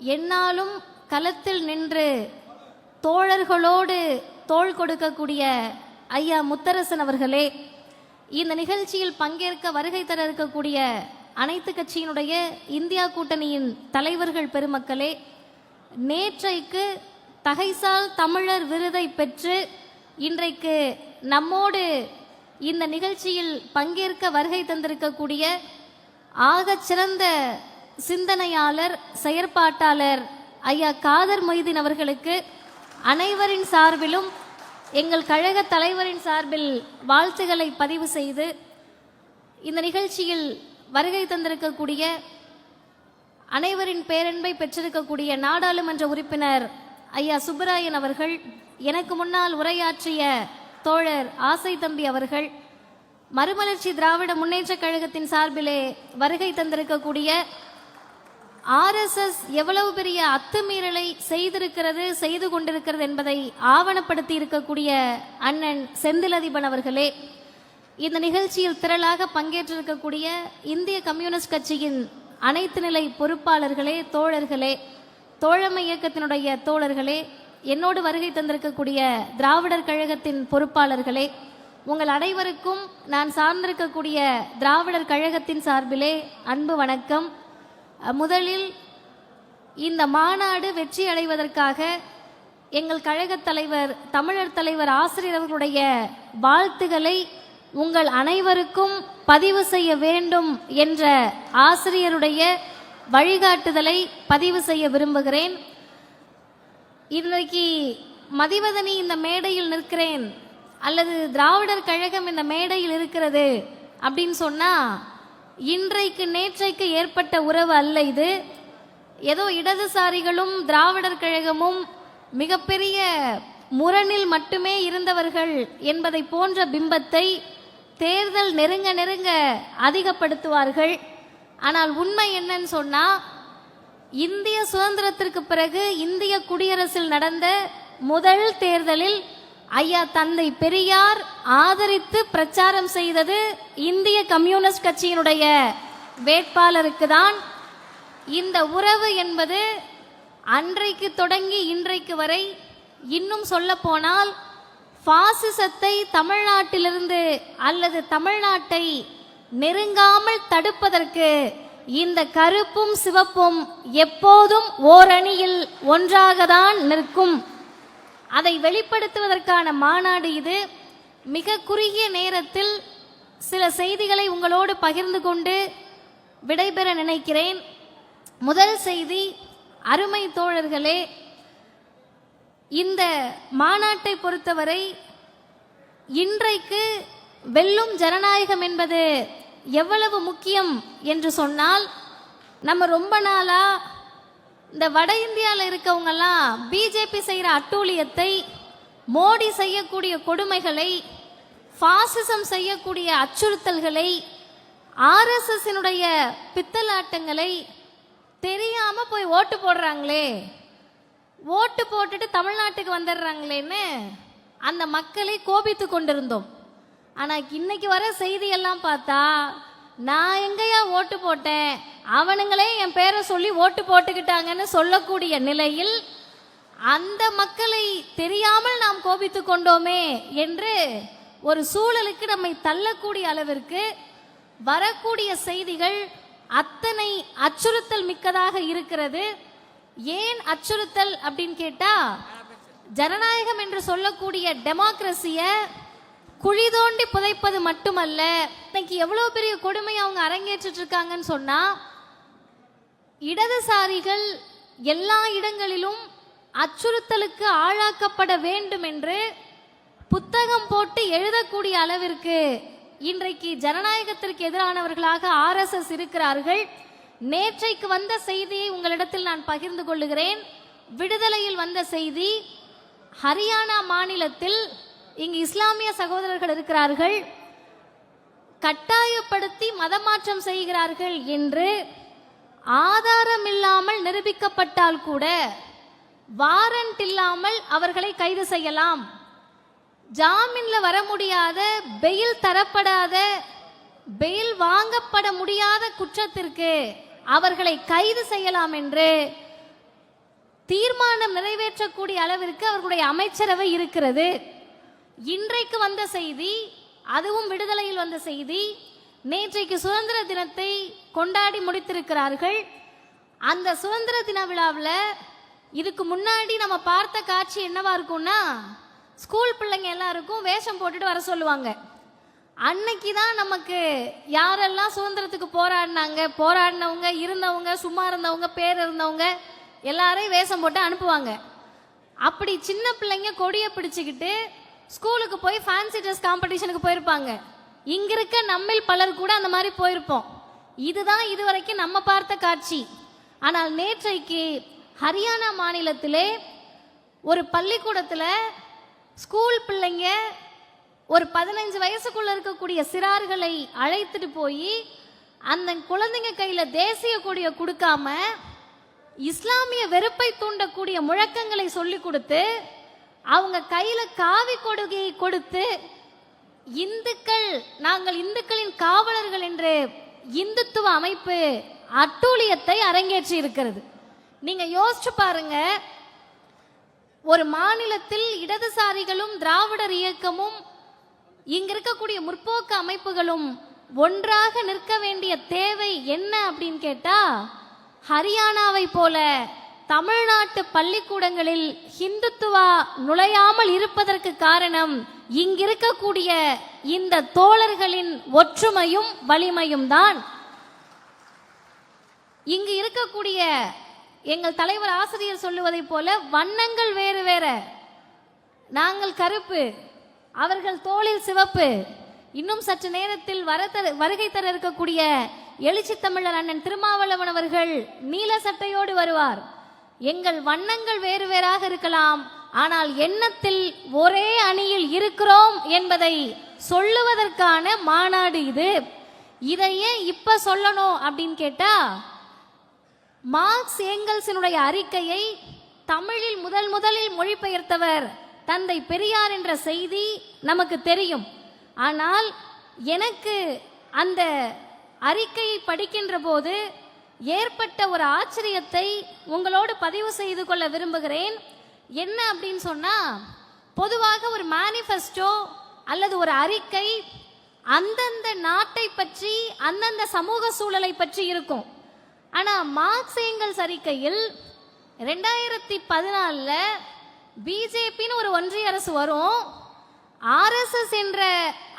என்னாலும் களத்தில் நின்று தோழர்களோடு தோள் கொடுக்கக்கூடிய ஐயா முத்தரசன் அவர்களே இந்த நிகழ்ச்சியில் பங்கேற்க வருகை தர இருக்கக்கூடிய அனைத்து கட்சியினுடைய இந்தியா கூட்டணியின் தலைவர்கள் பெருமக்களே நேற்றைக்கு தகைசால் தமிழர் விருதை பெற்று இன்றைக்கு நம்மோடு இந்த நிகழ்ச்சியில் பங்கேற்க வருகை தந்திருக்கக்கூடிய ஆகச்சிறந்த சிந்தனையாளர் செயற்பாட்டாளர் ஐயா காதர் மொய்தீன் அவர்களுக்கு அனைவரின் சார்பிலும் எங்கள் கழக தலைவரின் சார்பில் வாழ்த்துக்களை பதிவு செய்து இந்த நிகழ்ச்சியில் வருகை தந்திருக்கக்கூடிய அனைவரின் பேரன்பை பெற்றிருக்கக்கூடிய நாடாளுமன்ற உறுப்பினர் ஐயா சுப்பராயன் அவர்கள் எனக்கு முன்னால் உரையாற்றிய தோழர் ஆசை தம்பி அவர்கள் மறுமலர்ச்சி திராவிட முன்னேற்றக் கழகத்தின் சார்பிலே வருகை தந்திருக்கக்கூடிய ஆர்எஸ்எஸ் எவ்வளவு பெரிய அத்துமீறலை செய்திருக்கிறது செய்து கொண்டிருக்கிறது என்பதை ஆவணப்படுத்தி இருக்கக்கூடிய அண்ணன் செந்திலதிபன் அவர்களே இந்த நிகழ்ச்சியில் திரளாக பங்கேற்றிருக்கக்கூடிய இந்திய கம்யூனிஸ்ட் கட்சியின் அனைத்து நிலை பொறுப்பாளர்களே தோழர்களே தோழமை இயக்கத்தினுடைய தோழர்களே என்னோடு வருகை தந்திருக்கக்கூடிய திராவிடர் கழகத்தின் பொறுப்பாளர்களே உங்கள் அனைவருக்கும் நான் சார்ந்திருக்கக்கூடிய திராவிடர் கழகத்தின் சார்பிலே அன்பு வணக்கம். முதலில் இந்த மாநாடு வெற்றி அடைவதற்காக எங்கள் கழகத் தலைவர் தமிழர் தலைவர் ஆசிரியர் அவர்களுடைய வாழ்த்துக்களை உங்கள் அனைவருக்கும் பதிவு செய்ய வேண்டும் என்ற ஆசிரியருடைய வழிகாட்டுதலை பதிவு செய்ய விரும்புகிறேன். இன்றைக்கு மதிவதனி இந்த மேடையில் நிற்கிறேன். அல்லது திராவிடர் கழகம் இந்த மேடையில் இருக்கிறது அப்படின்னு சொன்னால் இன்றைக்கு நேற்றைக்கு ஏற்பட்ட உறவு அல்ல இது. ஏதோ இடதுசாரிகளும் திராவிடர் கழகமும் மிகப்பெரிய முரணில் மட்டுமே இருந்தவர்கள் என்பதை போன்ற பிம்பத்தை தேர்தல் நெருங்க நெருங்க அதிகப்படுத்துவார்கள். ஆனால் உண்மை என்னன்னு சொன்னா இந்திய சுதந்திரத்திற்கு பிறகு இந்திய குடியரசில் நடந்த முதல் தேர்தலில் ஐயா தந்தை பெரியார் ஆதரித்து பிரச்சாரம் செய்தது இந்திய கம்யூனிஸ்ட் கட்சியினுடைய வேட்பாளருக்கு தான். இந்த உறவு என்பது அன்றைக்கு தொடங்கி இன்றைக்கு வரை இன்னும் சொல்ல போனால் பாசிசத்தை தமிழ்நாட்டிலிருந்து அல்லது தமிழ்நாட்டை நெருங்காமல் தடுப்பதற்கு இந்த கருப்பும் சிவப்பும் எப்போதும் ஓரணியில் ஒன்றாகத்தான் நிற்கும். அதை வெளிப்படுத்துவதற்கான மாநாடு இது. மிக குறுகிய நேரத்தில் சில செய்திகளை உங்களோடு பகிர்ந்து கொண்டு விடைபெற நினைக்கிறேன். முதல் செய்தி அருமை தோழர்களே இந்த மாநாட்டை பொறுத்தவரை இன்றைக்கு வெல்லும் ஜனநாயகம் என்பது எவ்வளவு முக்கியம் என்று சொன்னால் நம்ம ரொம்ப நாளாக இந்த வட இந்தியாவில் இருக்கவங்கெல்லாம் பிஜேபி செய்கிற அட்டூழியத்தை மோடி செய்யக்கூடிய கொடுமைகளை ஃபாசிசம் செய்யக்கூடிய அச்சுறுத்தல்களை ஆர்எஸ்எஸ்னுடைய பித்தலாட்டங்களை தெரியாமல் போய் ஓட்டு போடுறாங்களே. ஓட்டு போட்டுட்டு தமிழ்நாட்டுக்கு வந்துடுறாங்களேன்னு அந்த மக்களை கோபித்து கொண்டிருந்தோம். ஆனால் இன்னைக்கு வர செய்தியெல்லாம் பார்த்தா நான் ஓட்டு போட்டேன். அவனுங்களே என் பேரை சொல்லி ஓட்டு போட்டுக்கிட்டாங்கன்னு சொல்லக்கூடிய நிலையில் அந்த மக்களை தெரியாமல் நாம் கோபித்து கொண்டோமே என்று ஒரு சூழலுக்கு நம்மை தள்ளக்கூடிய அளவிற்கு வரக்கூடிய செய்திகள் அத்தனை அச்சுறுத்தல் மிக்கதாக இருக்கிறது. ஏன் அச்சுறுத்தல் அப்படின்னு கேட்டா ஜனநாயகம் என்று சொல்லக்கூடிய டெமோக்ரஸியை குழி தோண்டி புதைப்பது மட்டுமல்ல இன்னைக்கு எவ்வளவு பெரிய கொடுமை அவங்க அரங்கேற்றிட்டு இருக்காங்கன்னு சொன்னா இடதுசாரிகள் எல்லா இடங்களிலும் அச்சுறுத்தலுக்கு ஆளாக்கப்பட வேண்டும் என்று புத்தகம் போட்டு எழுதக்கூடிய அளவிற்கு இன்றைக்கு ஜனநாயகத்திற்கு எதிரானவர்களாக ஆர்எஸ்எஸ் இருக்கிறார்கள். நேற்றைக்கு வந்த செய்தியை உங்களிடத்தில் நான் பகிர்ந்து கொள்ளுகிறேன். விடுதலையில் வந்த செய்தி ஹரியானா மாநிலத்தில் இங்கு இஸ்லாமிய சகோதரர்கள் இருக்கிறார்கள். கட்டாயப்படுத்தி மதமாற்றம் செய்கிறார்கள் என்று ஆதாரம் இல்லாமல் நிரூபிக்கப்பட்டால் கூட வாரண்ட் இல்லாமல் அவர்களை கைது செய்யலாம். ஜாமீன்ல வர முடியாத பெயில் தரப்படாத பெயில் வாங்கப்பட முடியாத குற்றத்திற்கு அவர்களை கைது செய்யலாம் என்று தீர்மானம் நிறைவேற்றக்கூடிய அளவிற்கு அவர்களுடைய அமைச்சரவை இருக்கிறது. இன்றைக்கு வந்த செய்தி அதுவும் விடுதலையில் வந்த செய்தி நேற்றைக்கு சுதந்திர தினத்தை கொண்டாடி முடித்திருக்கிறார்கள். அந்த சுதந்திர தின விழாவில் இதுக்கு முன்னாடி நம்ம பார்த்த காட்சி என்னவா இருக்கும்னா ஸ்கூல் பிள்ளைங்க எல்லாருக்கும் வேஷம் போட்டுட்டு வர சொல்லுவாங்க. அன்னைக்கு தான் நமக்கு யாரெல்லாம் சுதந்திரத்துக்கு போராடினாங்க போராடினவங்க இருந்தவங்க சும்மா இருந்தவங்க பேர் இருந்தவங்க எல்லாரையும் வேஷம் போட்டு அனுப்புவாங்க. அப்படி சின்ன பிள்ளைங்க கொடியை பிடிச்சிக்கிட்டு ஸ்கூலுக்கு போய் ஃபேன்சி ட்ரெஸ் காம்படிஷனுக்கு போயிருப்பாங்க. இங்க இருக்க நம்மில் பலர் கூட அந்த மாதிரி போயிருப்போம். இதுதான் இதுவரைக்கும் நம்ம பார்த்த காட்சி. ஆனால் நேற்றைக்கு ஹரியானா மாநிலத்திலே ஒரு பள்ளிக்கூடத்தில் ஸ்கூல் பிள்ளைங்க ஒரு பதினஞ்சு வயசுக்குள்ள இருக்கக்கூடிய சிறார்களை அழைத்துட்டு போய் அந்த குழந்தைங்க கையில தேசிய கொடியை கொடுக்காம இஸ்லாமிய வெறுப்பை தூண்டக்கூடிய முழக்கங்களை சொல்லி கொடுத்து அவங்க கையில காவி கொடுகையை கொடுத்து இந்துக்கள் நாங்கள் இந்துக்களின் காவலர்கள் என்று இந்துத்துவ அமைப்பு அட்டூழியத்தை அரங்கேற்றி இருக்கிறது நீங்க யோசிச்சு பாருங்க ஒரு மாநிலத்தில் இடதுசாரிகளும் திராவிடர் இயக்கமும் இங்க இருக்கக்கூடிய முற்போக்கு அமைப்புகளும் ஒன்றாக நிற்க வேண்டிய தேவை என்ன அப்படின்னு கேட்டா ஹரியானாவை போல தமிழ்நாட்டு பள்ளிக்கூடங்களில் ஹிந்துத்துவா நுழையாமல் இருப்பதற்கு காரணம் இங்கிருக்கக்கூடிய இந்த தோழர்களின் ஒற்றுமையும் வலிமையும் தான். இங்கு இருக்கக்கூடிய எங்கள் தலைவர் ஆசிரியர் சொல்லுவதைப் போல வண்ணங்கள் வேறு வேற. நாங்கள் கருப்பு அவர்கள் தோளில் சிவப்பு. இன்னும் சற்று நேரத்தில் வரத்தர வருகை தர இருக்கக்கூடிய எழுச்சி தமிழர் அண்ணன் திருமாவளவன் அவர்கள் நீல சட்டையோடு வருவார். எங்கள் வண்ணங்கள் வேறு வேறாக இருக்கலாம். ஆனால் எண்ணத்தில் ஒரே அணியில் இருக்கிறோம் என்பதை சொல்லுவதற்கான மாநாடு இது. இதை ஏன் இப்ப சொல்லணும் அப்படின்னு கேட்டா மார்க்ஸ் ஏங்கல்ஸினுடைய அறிக்கையை தமிழில் முதல் முதலில் மொழிபெயர்த்தவர் தந்தை பெரியார் என்ற செய்தி நமக்கு தெரியும். ஆனால் எனக்கு அந்த அறிக்கையை படிக்கின்ற போது ஏற்பட்ட ஒரு ஆச்சரியத்தை உங்களோடு பதிவு செய்து கொள்ள விரும்புகிறேன். என்ன அப்படின்னு சொன்னா பொதுவாக ஒரு மேனிஃபெஸ்டோ அல்லது ஒரு அறிக்கை அந்தந்த நாட்டை பற்றி அந்தந்த சமூக சூழலை பற்றி இருக்கும். ஆனா மார்க்ஸ் ஏங்கல்ஸ் அறிக்கையில் ரெண்டாயிரத்தி பதினாலில் பிஜேபின்னு ஒரு ஒன்றிய அரசு வரும். ஆர்எஸ்எஸ் என்ற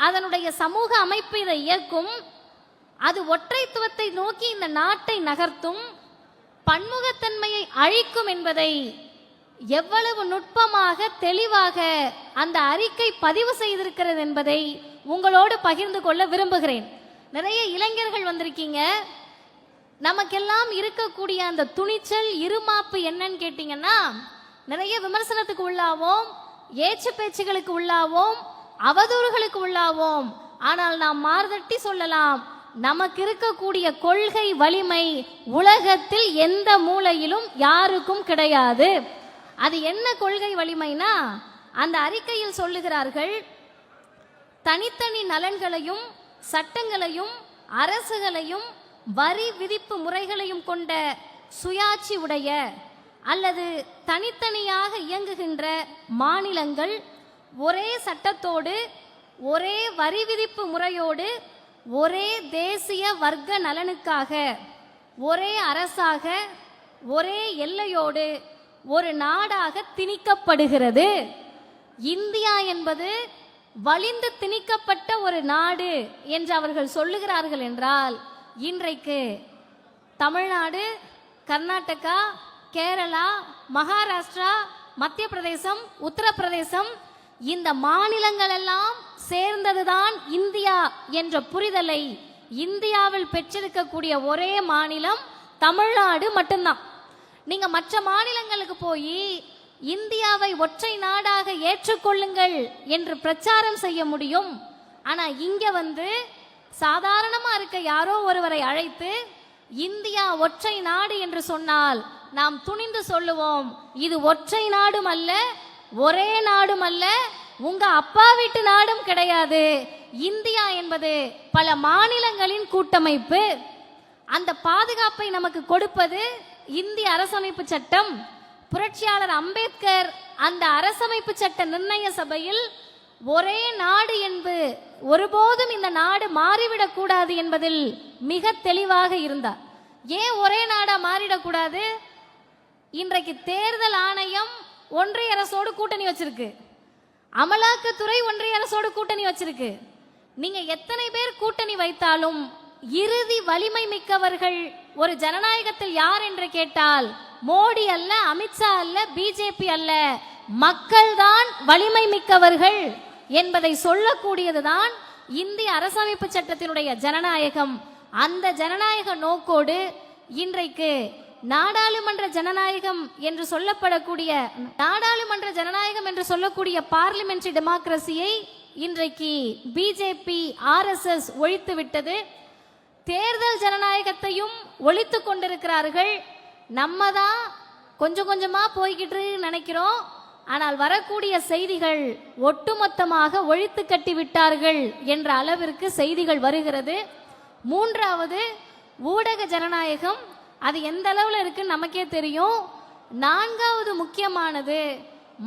அதனுடைய சமூக அமைப்பு இதை இயக்கும். அது ஒற்றைத்துவத்தை நோக்கி இந்த நாட்டை நகர்த்தும் பன்முகத்தன்மையை அழிக்கும் என்பதை எவ்வளவு நுட்பமாக தெளிவாக அந்த அறிக்கை பதிவு செய்திருக்கிறது என்பதை உங்களோடு பகிர்ந்து கொள்ள விரும்புகிறேன். நிறைய இளைஞர்கள் வந்திருக்கீங்க. நமக்கெல்லாம் இருக்கக்கூடிய அந்த துணிச்சல் இருமாப்பு என்னன்னு கேட்டீங்கன்னா நிறைய விமர்சனத்துக்கு உள்ளாவோம் ஏச்சு பேச்சுகளுக்கு உள்ளாவோம் அவதூறுகளுக்கு உள்ளாவோம். ஆனால் நாம் மார்தட்டி சொல்லலாம் நமக்கு இருக்கக்கூடிய கொள்கை வலிமை உலகத்தில் எந்த மூலையிலும் யாருக்கும் கிடையாது. அது என்ன கொள்கை வலிமைனா அந்த அறிக்கையில் சொல்லுகிறார்கள் தனித்தனி நலன்களையும் சட்டங்களையும் அரசுகளையும் வரி விதிப்பு முறைகளையும் கொண்ட சுயாட்சி உடைய அல்லது தனித்தனியாக இயங்குகின்ற மாநிலங்கள் ஒரே சட்டத்தோடு ஒரே வரி விதிப்பு முறையோடு ஒரே தேசிய வர்க்க நலனுக்காக ஒரே அரசாக ஒரே எல்லையோடு ஒரு நாடாக திணிக்கப்படுகிறது. இந்தியா என்பது வலிந்து திணிக்கப்பட்ட ஒரு நாடு என்று அவர்கள் சொல்லுகிறார்கள் என்றால் இன்றைக்கு தமிழ்நாடு கர்நாடகா கேரளா மகாராஷ்டிரா மத்திய பிரதேசம் உத்தரப்பிரதேசம் இந்த மாநிலங்கள் எல்லாம் சேர்ந்ததுதான் இந்தியா என்ற புரிதலை இந்தியாவில் பெற்றிருக்கக்கூடிய ஒரே மாநிலம் தமிழ்நாடு மட்டும்தான். நீங்க மற்ற மாநிலங்களுக்கு போய் இந்தியாவை ஒற்றை நாடாக ஏற்றுக்கொள்ளுங்கள் என்று பிரச்சாரம் செய்ய முடியும். ஆனா இங்க வந்து சாதாரணமா இருக்க யாரோ ஒருவரை அழைத்து இந்தியா ஒற்றை நாடு என்று சொன்னால் நாம் துணிந்து சொல்லுவோம் இது ஒற்றை நாடும் அல்ல ஒரே நாடும் அல்ல உங்க அப்பா வீட்டு நாடும் கிடையாது. இந்தியா என்பது பல மாநிலங்களின் கூட்டமைப்பு. அந்த பாதுகாப்பை நமக்கு கொடுப்பது இந்திய அரசமைப்பு சட்டம். புரட்சியாளர் அம்பேத்கர் அந்த அரசமைப்பு சட்ட நிர்ணய சபையில் ஒரே நாடு என்பது ஒருபோதும் இந்த நாடு மாறிவிடக் கூடாது என்பதில் மிக தெளிவாக இருந்தார். ஏன் ஒரே நாடா மாறிடக்கூடாது இன்றைக்கு தேர்தல் ஆணையம் ஒன்றிய அரசோடு கூட்டணி வச்சிருக்கு. அமலாக்கத்துறை ஒன்றிய அரசோடு கூட்டணி வச்சிருக்கு. நீங்க எத்தனை பேர் கூட்டணி வைத்தாலும் இறுதி வலிமை மிக்கவர்கள் ஒரு ஜனநாயகத்தில் யார் என்று கேட்டால் மோடி அல்ல அமித்ஷா அல்ல பிஜேபி அல்ல. மக்கள்தான் வலிமை மிக்கவர்கள் என்பதை சொல்லக்கூடியதுதான் இந்திய அரசமைப்பு சட்டத்தினுடைய ஜனநாயகம். அந்த ஜனநாயக நோக்கோடு இன்றைக்கு நாடாளுமன்ற ஜனநாயகம் என்று சொல்லப்படக்கூடிய நாடாளுமன்ற ஜனநாயகம் என்று சொல்லக்கூடிய பார்லிமெண்ட்ரி டெமோக்ரஸியை இன்றைக்கு பிஜேபி ஆர்எஸ்எஸ் ஒழித்து விட்டது தேர்தல் ஜனநாயகத்தையும் ஒழித்து கொண்டிருக்கிறார்கள். நம்ம தான் கொஞ்சம் கொஞ்சமாக போய்கிட்டு நினைக்கிறோம். ஆனால் வரக்கூடிய செய்திகள் ஒட்டுமொத்தமாக ஒழித்து கட்டி விட்டார்கள் என்ற அளவிற்கு செய்திகள் வருகிறது. மூன்றாவது ஊடக ஜனநாயகம் அது எந்த அளவில் இருக்குன்னு நமக்கே தெரியும். நான்காவது முக்கியமானது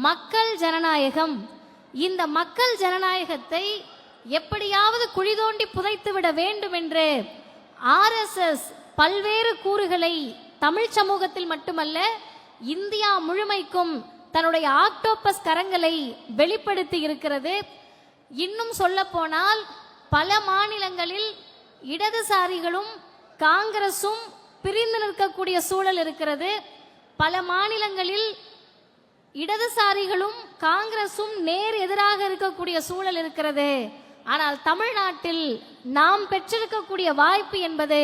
மக்கள் ஜனநாயகம். இந்த மக்கள் ஜனநாயகத்தை எப்படியாவது குழி தோண்டி புதைத்து விட வேண்டும் என்று ஆர்எஸ்எஸ் பல்வேறு கூறுகளை தமிழ் சமூகத்தில் மட்டுமல்ல இந்தியா முழுமைக்கும் தன்னுடைய ஆக்டோபஸ் கரங்களை வெளிப்படுத்தி இருக்கிறது. இன்னும் சொல்ல போனால் பல மாநிலங்களில் இடதுசாரிகளும் காங்கிரஸும் பிரிந்து நிற்கக்கூடிய சூழல் இருக்கிறது. பல மாநிலங்களில் இடதுசாரிகளும் காங்கிரசும் நேர் எதிராக இருக்கக்கூடிய சூழல் இருக்கிறது. ஆனால் தமிழ்நாட்டில் நாம் பெற்றிருக்கக்கூடிய வாய்ப்பு என்பது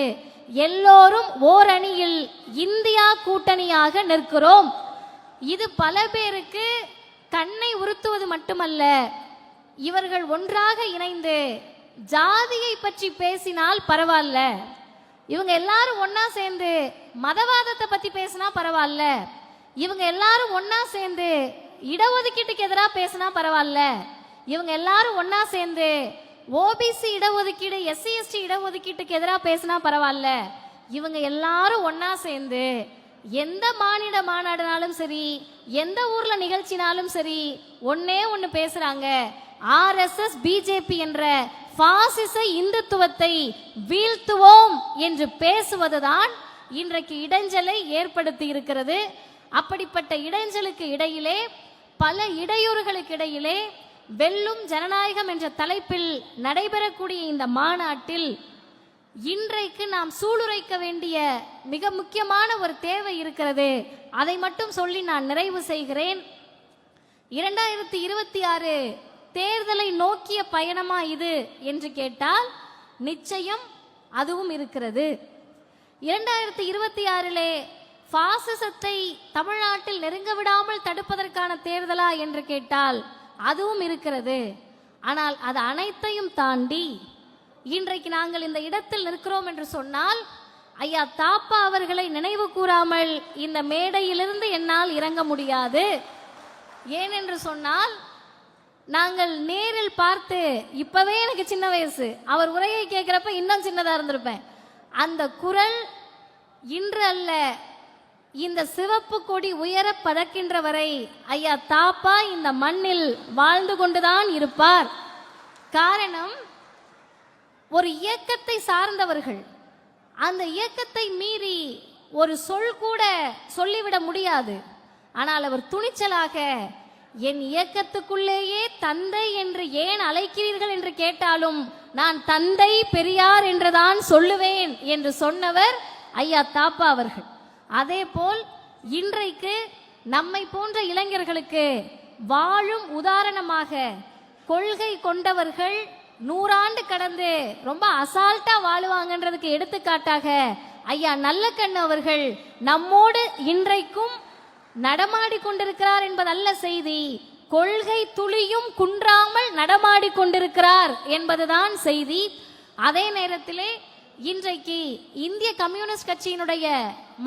எல்லோரும் ஓரணியில் இந்தியா கூட்டணியாக நிற்கிறோம். இது பல பேருக்கு கண்ணை உறுத்துவது மட்டுமல்ல இவர்கள் ஒன்றாக இணைந்து ஜாதியை பற்றி பேசினால் பரவாயில்ல. இவங்க எல்லாரும் ஒன்னா சேர்ந்து மதவாதத்தை பத்தி பேசினா பரவாயில்ல. இவங்க எல்லாரும் ஒன்னா சேர்ந்து இடஒதுக்கீட்டுக்கு எதிராக பேசினா பரவாயில்ல. இவங்க எல்லாரும் ஒன்னா சேர்ந்து ஓபிசி இடஒதுக்கீடு எஸ்சி எஸ்டி இடஒதுக்கீட்டுக்கு எதிராக பேசினா பரவாயில்ல. இவங்க எல்லாரும் ஒன்னா சேர்ந்து எந்த மாநில மாநாடுனாலும் சரி எந்த ஊர்ல நிகழ்ச்சினாலும் சரி ஒன்னே ஒன்னு பேசுறாங்க. ஆர்எஸ்எஸ் பிஜேபி என்ற பாசிச இந்துத்துவத்தை வீழ்த்துவோம் என்று பேசுவதுதான் இன்றைக்கு இடைஞ்சலை ஏற்படுத்தி இருக்கிறது அப்படிப்பட்ட இடைஞ்சலுக்கு இடையிலே பல இடையூறுகளுக்கு இடையிலே வெல்லும் ஜனநாயகம் என்ற தலைப்பில் நடைபெறக்கூடிய இந்த மாநாட்டில் இன்றைக்கு நாம் சூளுரைக்க வேண்டிய மிக முக்கியமான ஒரு தேவை இருக்கிறது. அதை மட்டும் சொல்லி நான் நிறைவு செய்கிறேன். இரண்டாயிரத்தி இருபத்தி ஆறு தேர்தலை நோக்கிய பயணமா இது? என்று கேட்டால் நிச்சயம் அதுவும் இருக்கிறது. இரண்டாயிரத்தி இருபத்தி ஆறிலே பாசிசத்தை தமிழ்நாட்டில் நெருங்க விடாமல் தடுப்பதற்கான தேர்தலா? என்று கேட்டால் அதுவும் இருக்கிறது. ஆனால் அது அனைத்தையும் தாண்டி இன்றைக்கு நாங்கள் இந்த இடத்தில் நிற்கிறோம் என்று சொன்னால் ஐயா தாப்பா அவர்களை நினைவு கூறாமல் இந்த மேடையிலிருந்து என்னால் இறங்க முடியாது. ஏனென்று சொன்னால் நாங்கள் நேரில் பார்த்து இப்பவே எனக்கு சின்ன வயசு. அவர் உரையை கேட்கிறப்ப இன்னும் சின்னதா இருந்திருப்பேன். அந்த குரல் இன்று அல்ல இந்த சிவப்பு கொடி உயர பதக்கின்ற வரை ஐயா தாப்பா இந்த மண்ணில் வாழ்ந்து கொண்டுதான் இருப்பார். காரணம் ஒரு இயக்கத்தை சார்ந்தவர்கள். அந்த இயக்கத்தை மீறி ஒரு சொல் கூட சொல்லிவிட முடியாது. ஆனால் அவர் துணிச்சலாக என் இயக்கத்துக்குள்ளேயே தந்தை என்று ஏன் அழைக்கிறீர்கள் என்று கேட்டாலும் நான் தந்தை பெரியார் என்றுதான் சொல்லுவேன் என்று சொன்னவர் ஐயா தாப்பா அவர்கள். அதே போல் இன்றைக்கு நம்மை போன்ற இளைஞர்களுக்கு வாழும் உதாரணமாக கொள்கை கொண்டவர்கள் நூறாண்டு கடந்து ரொம்ப அசால்ட்டா வாழுவாங்கன்றதுக்கு எடுத்துக்காட்டாக ஐயா நல்லக்கண்ணு அவர்கள் நம்மோடு இன்றைக்கும் நடமாடி கொண்டிருக்கிறார் என்பதல்ல செய்தி. கொள்கை துளியும் குன்றாமல் நடமாடி கொண்டிருக்கிறார் என்பதுதான் செய்தி. அதே நேரத்திலே இன்றைக்கு இந்திய கம்யூனிஸ்ட் கட்சியினுடைய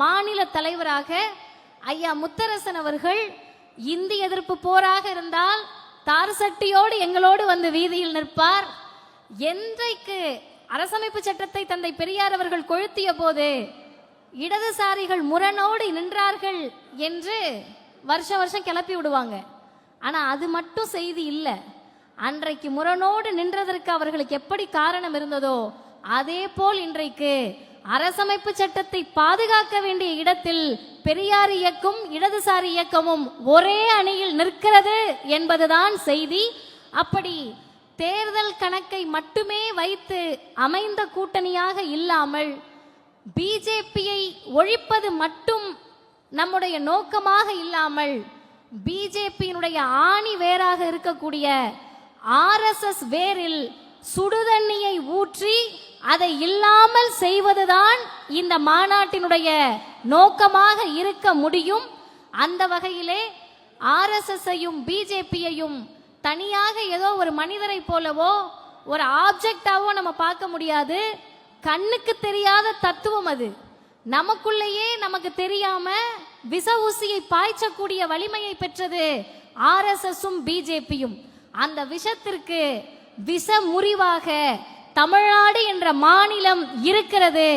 மாநில தலைவராக ஐயா முத்தரசன் அவர்கள் இந்தி எதிர்ப்பு போராக இருந்தால் தார் சட்டியோடு எங்களோடு வந்து வீதியில் நிற்பார். என்றைக்கு அரசமைப்பு சட்டத்தை தந்தை பெரியார் அவர்கள் கொளுத்திய போது இடதுசாரிகள் முரணோடு நின்றார்கள் என்று வருஷம் வருஷம் கிளப்பி விடுவாங்க. ஆனால் அது மட்டும் செய்தி இல்லை. அன்றைக்கு முரணோடு நின்றதற்கு அவர்களுக்கு எப்படி காரணம் இருந்ததோ அதே போல் இன்றைக்கு அரசமைப்பு சட்டத்தை பாதுகாக்க வேண்டிய இடத்தில் பெரியார் இயக்கம் இடதுசாரி இயக்கமும் ஒரே அணியில் நிற்கிறது என்பதுதான் செய்தி. அப்படி தேர்தல் கணக்கை மட்டுமே வைத்து அமைந்த கூட்டணியாக இல்லாமல் பிஜேபியை ஒழிப்பது மட்டும் நம்முடைய நோக்கமாக இல்லாமல் பிஜேபியினுடைய ஆணி வேராக இருக்கக்கூடிய ஆர்எஸ்எஸ் வேரில் சுடுதண்ணியை ஊற்றி அதை இல்லாமல் செய்வதுதான் இந்த மாநாட்டினுடைய நோக்கமாக இருக்க முடியும். அந்த வகையிலே ஆர்எஸ்எஸ்ஸையும் பிஜேபியையும் தனியாக ஏதோ ஒரு மனிதரை போலவோ ஒரு ஆப்ஜெக்டாவோ நம்ம பார்க்க முடியாது. கண்ணுக்கு தெரியாத தத்துவம் அது. நமக்குள்ளேயே நமக்கு தெரியாம விச ஊசியை பாய்ச்சக்கூடிய வலிமையை பெற்றது ஆர்எஸ்எஸும் பிஜேபியும் அந்த விஷத்திற்கு விஷ முறிவாக தமிழ்நாடு என்ற மாநிலம் இருக்கிறது.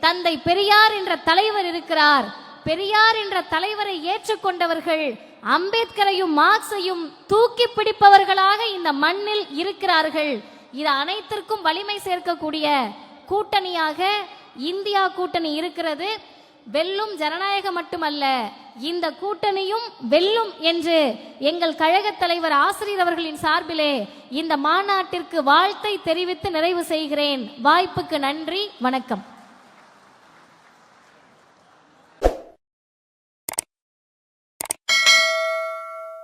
தந்தை பெரியார் என்ற தலைவர் இருக்கிறார். பெரியார் என்ற தலைவரை ஏற்றுக்கொண்டவர்கள் அம்பேத்கரையும் மார்க்ஸையும் தூக்கி பிடிப்பவர்களாக இந்த மண்ணில் இருக்கிறார்கள். இது அனைத்திற்கும் வலிமை சேர்க்கக்கூடிய கூட்டணியாக இந்தியா கூட்டணி இருக்கிறது. வெல்லும் ஜனநாயகம் மட்டுமல்ல இந்த கூட்டணியும் வெல்லும் என்று எங்கள் கழகத் தலைவர் ஆசிரியர் அவர்களின் சார்பிலே இந்த மாநாட்டிற்கு வாழ்த்தை தெரிவித்து நிறைவு செய்கிறேன். வாய்ப்புக்கு நன்றி வணக்கம்.